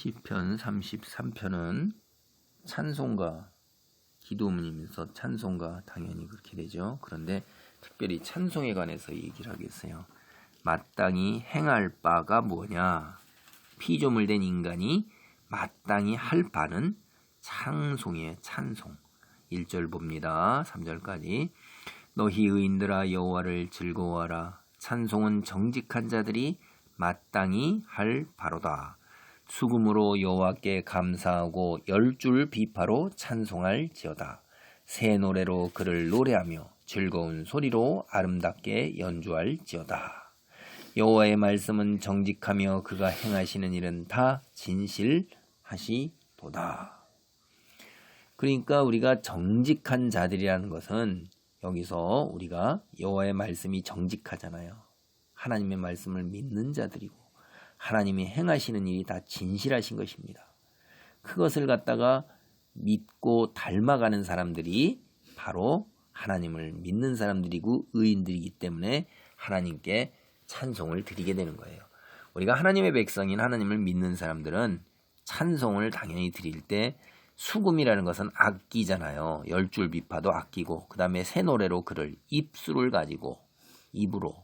시편 33편은 찬송가 기도문이면서 찬송가 당연히 그렇게 되죠. 그런데 특별히 찬송에 관해서 얘기를 하겠어요. 마땅히 행할 바가 뭐냐? 피조물 된 인간이 마땅히 할 바는 찬송의 찬송. 1절 봅니다. 3절까지 너희 의인들아 여호와를 즐거워하라. 찬송은 정직한 자들이 마땅히 할 바로다. 수금으로 여호와께 감사하고 열 줄 비파로 찬송할지어다. 새 노래로 그를 노래하며 즐거운 소리로 아름답게 연주할지어다. 여호와의 말씀은 정직하며 그가 행하시는 일은 다 진실하시도다. 그러니까 우리가 정직한 자들이라는 것은 여기서 우리가 여호와의 말씀이 정직하잖아요. 하나님의 말씀을 믿는 자들이고 하나님이 행하시는 일이 다 진실하신 것입니다. 그것을 갖다가 믿고 닮아가는 사람들이 바로 하나님을 믿는 사람들이고 의인들이기 때문에 하나님께 찬송을 드리게 되는 거예요. 우리가 하나님의 백성인 하나님을 믿는 사람들은 찬송을 당연히 드릴 때 수금이라는 것은 악기잖아요. 열 줄 비파도 악기고 그 다음에 새 노래로 그를 입술을 가지고 입으로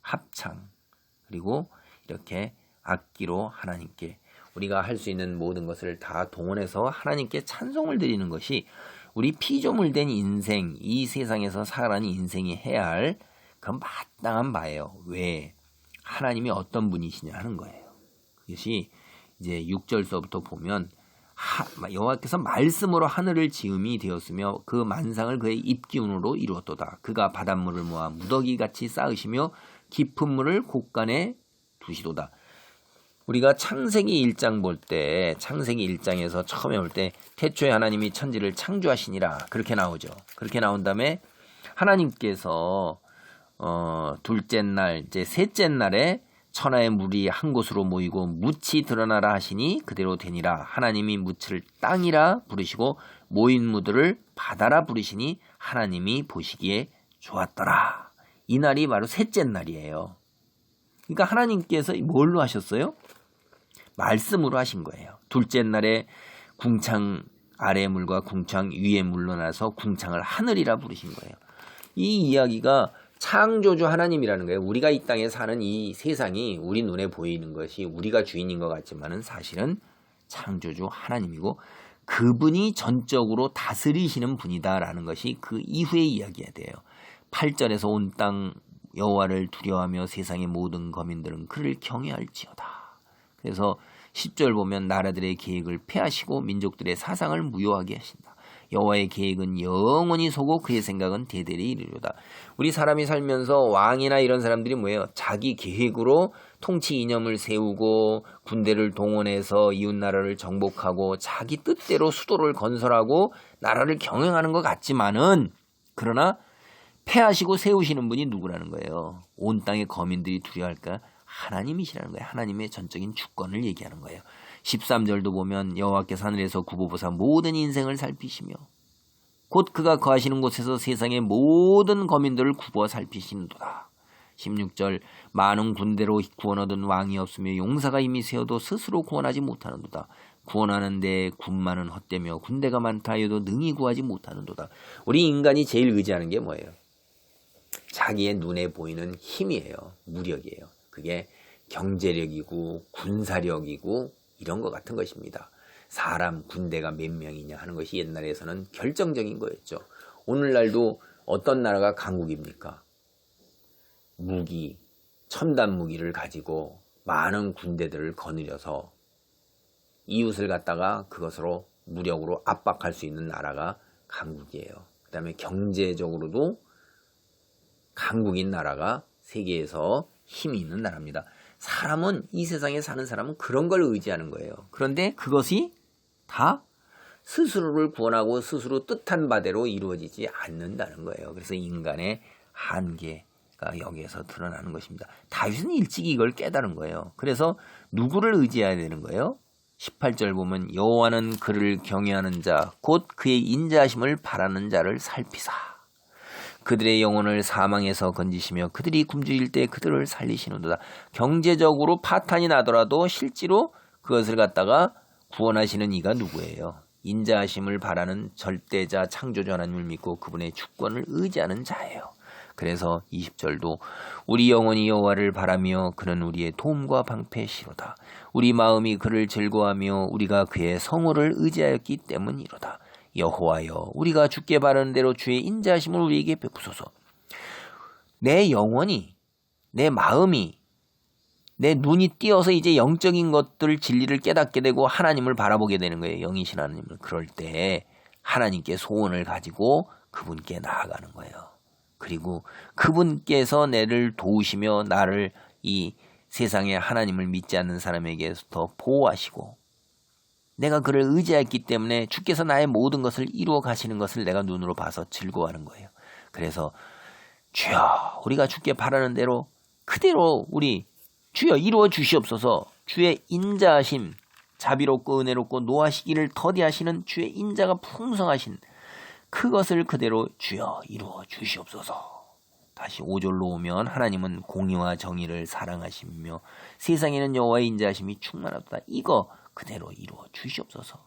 합창 그리고 이렇게 악기로 하나님께 우리가 할 수 있는 모든 것을 다 동원해서 하나님께 찬송을 드리는 것이 우리 피조물 된 인생, 이 세상에서 살아가는 인생이 해야 할그 마땅한 바예요. 왜? 하나님이 어떤 분이시냐 하는 거예요. 그것이 이제 6절서부터 보면 여호와께서 말씀으로 하늘을 지음이 되었으며 그 만상을 그의 입기운으로 이루었도다. 그가 바닷물을 모아 무더기 같이 쌓으시며 깊은 물을 곳간에 두시도다. 우리가 창세기 1장 볼 때 창세기 1장에서 처음에 볼 때 태초에 하나님이 천지를 창조하시니라 그렇게 나오죠. 그렇게 나온 다음에 하나님께서 어, 둘째 날 이제 셋째 날에 천하의 물이 한 곳으로 모이고 묻이 드러나라 하시니 그대로 되니라 하나님이 묻을 땅이라 부르시고 모인 무들을 바다라 부르시니 하나님이 보시기에 좋았더라. 이 날이 바로 셋째 날이에요. 그러니까 하나님께서 뭘로 하셨어요? 말씀으로 하신 거예요. 둘째 날에 궁창 아래 물과 궁창 위에 물로 나서 궁창을 하늘이라 부르신 거예요. 이 이야기가 창조주 하나님이라는 거예요. 우리가 이 땅에 사는 이 세상이 우리 눈에 보이는 것이 우리가 주인인 것 같지만은 사실은 창조주 하나님이고 그분이 전적으로 다스리시는 분이다라는 것이 그 이후의 이야기가 돼요. 8절에서 온 땅 여호와를 두려워하며 세상의 모든 거민들은 그를 경외할지어다. 그래서 10절 보면 나라들의 계획을 폐하시고 민족들의 사상을 무효하게 하신다. 여호와의 계획은 영원히 서고 그의 생각은 대대리 이르리로다. 우리 사람이 살면서 왕이나 이런 사람들이 뭐예요? 자기 계획으로 통치 이념을 세우고 군대를 동원해서 이웃 나라를 정복하고 자기 뜻대로 수도를 건설하고 나라를 경영하는 것 같지만은 그러나 패하시고 세우시는 분이 누구라는 거예요? 온 땅의 거민들이 두려워할까? 하나님이시라는 거예요. 하나님의 전적인 주권을 얘기하는 거예요. 13절도 보면 여호와께서 하늘에서 구보보사 모든 인생을 살피시며 곧 그가 거하시는 곳에서 세상의 모든 거민들을 구보어 살피시는도다. 16절 많은 군대로 구원 얻은 왕이 없으며 용사가 이미 세어도 스스로 구원하지 못하는도다. 구원하는데 군만은 헛되며 군대가 많다 해도 능히 구하지 못하는도다. 우리 인간이 제일 의지하는 게 뭐예요? 자기의 눈에 보이는 힘이에요. 무력이에요. 그게 경제력이고 군사력이고 이런 것 같은 것입니다. 사람 군대가 몇 명이냐 하는 것이 옛날에서는 결정적인 거였죠. 오늘날도 어떤 나라가 강국입니까? 무기, 첨단 무기를 가지고 많은 군대들을 거느려서 이웃을 갖다가 그것으로 무력으로 압박할 수 있는 나라가 강국이에요. 그 다음에 경제적으로도 강국인 나라가 세계에서 힘이 있는 나라입니다. 사람은 이 세상에 사는 사람은 그런 걸 의지하는 거예요. 그런데 그것이 다 스스로를 구원하고 스스로 뜻한 바대로 이루어지지 않는다는 거예요. 그래서 인간의 한계가 여기에서 드러나는 것입니다. 다윗은 일찍 이걸 깨달은 거예요. 그래서 누구를 의지해야 되는 거예요? 18절 보면 여호와는 그를 경외하는 자 곧 그의 인자하심을 바라는 자를 살피사 그들의 영혼을 사망에서 건지시며 그들이 굶주릴 때 그들을 살리시는도다. 경제적으로 파탄이 나더라도 실제로 그것을 갖다가 구원하시는 이가 누구예요? 인자하심을 바라는 절대자 창조주 하나님을 믿고 그분의 주권을 의지하는 자예요. 그래서 20절도 우리 영혼이 여호와를 바라며 그는 우리의 도움과 방패시로다. 우리 마음이 그를 즐거하며 우리가 그의 성호를 의지하였기 때문이로다. 여호와여 우리가 주께 바라는 대로 주의 인자하심을 우리에게 베푸소서. 내 영혼이 내 마음이 내 눈이 띄어서 이제 영적인 것들 진리를 깨닫게 되고 하나님을 바라보게 되는 거예요. 영이신 하나님을. 그럴 때 하나님께 소원을 가지고 그분께 나아가는 거예요. 그리고 그분께서 내를 도우시며 나를 이 세상에 하나님을 믿지 않는 사람에게서 보호하시고 내가 그를 의지했기 때문에 주께서 나의 모든 것을 이루어 가시는 것을 내가 눈으로 봐서 즐거워하는 거예요. 그래서 주여 우리가 주께 바라는 대로 그대로 우리 주여 이루어 주시옵소서 주의 인자하심 자비롭고 은혜롭고 노하시기를 더디하시는 주의 인자가 풍성하신 그것을 그대로 주여 이루어 주시옵소서. 다시 5절로 오면 하나님은 공의와 정의를 사랑하시며 세상에는 여호와의 인자하심이 충만하다. 이거 그대로 이루어 주시옵소서.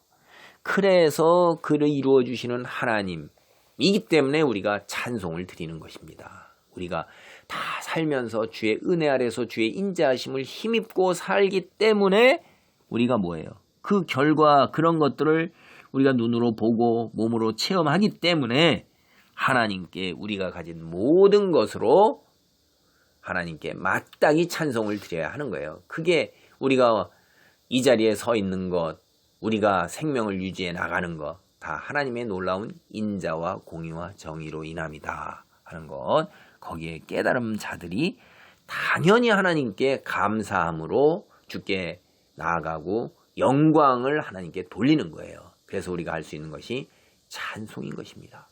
그래서 그를 이루어 주시는 하나님이기 때문에 우리가 찬송을 드리는 것입니다. 우리가 다 살면서 주의 은혜 아래서 주의 인자하심을 힘입고 살기 때문에 우리가 뭐예요? 그 결과 그런 것들을 우리가 눈으로 보고 몸으로 체험하기 때문에 하나님께 우리가 가진 모든 것으로 하나님께 마땅히 찬송을 드려야 하는 거예요. 그게 우리가 이 자리에 서 있는 것, 우리가 생명을 유지해 나가는 것, 다 하나님의 놀라운 인자와 공의와 정의로 인함이다 하는 것. 거기에 깨달음 자들이 당연히 하나님께 감사함으로 주께 나아가고 영광을 하나님께 돌리는 거예요. 그래서 우리가 할 수 있는 것이 찬송인 것입니다.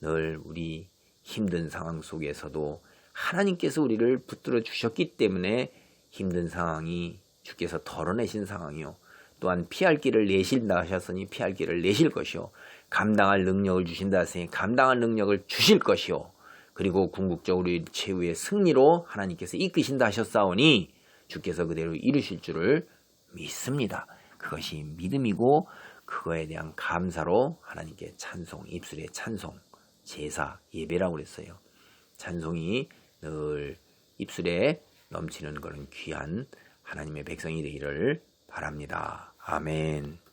늘 우리 힘든 상황 속에서도 하나님께서 우리를 붙들어 주셨기 때문에 힘든 상황이 주께서 덜어내신 상황이요. 또한 피할 길을 내신다 하셨으니 피할 길을 내실 것이요. 감당할 능력을 주신다 하시니 감당할 능력을 주실 것이요. 그리고 궁극적으로 최후의 승리로 하나님께서 이끄신다 하셨사오니 주께서 그대로 이루실 줄을 믿습니다. 그것이 믿음이고 그거에 대한 감사로 하나님께 찬송, 입술의 찬송, 제사, 예배라고 그랬어요. 찬송이 늘 입술에 넘치는 그런 귀한 하나님의 백성이 되기를 바랍니다. 아멘.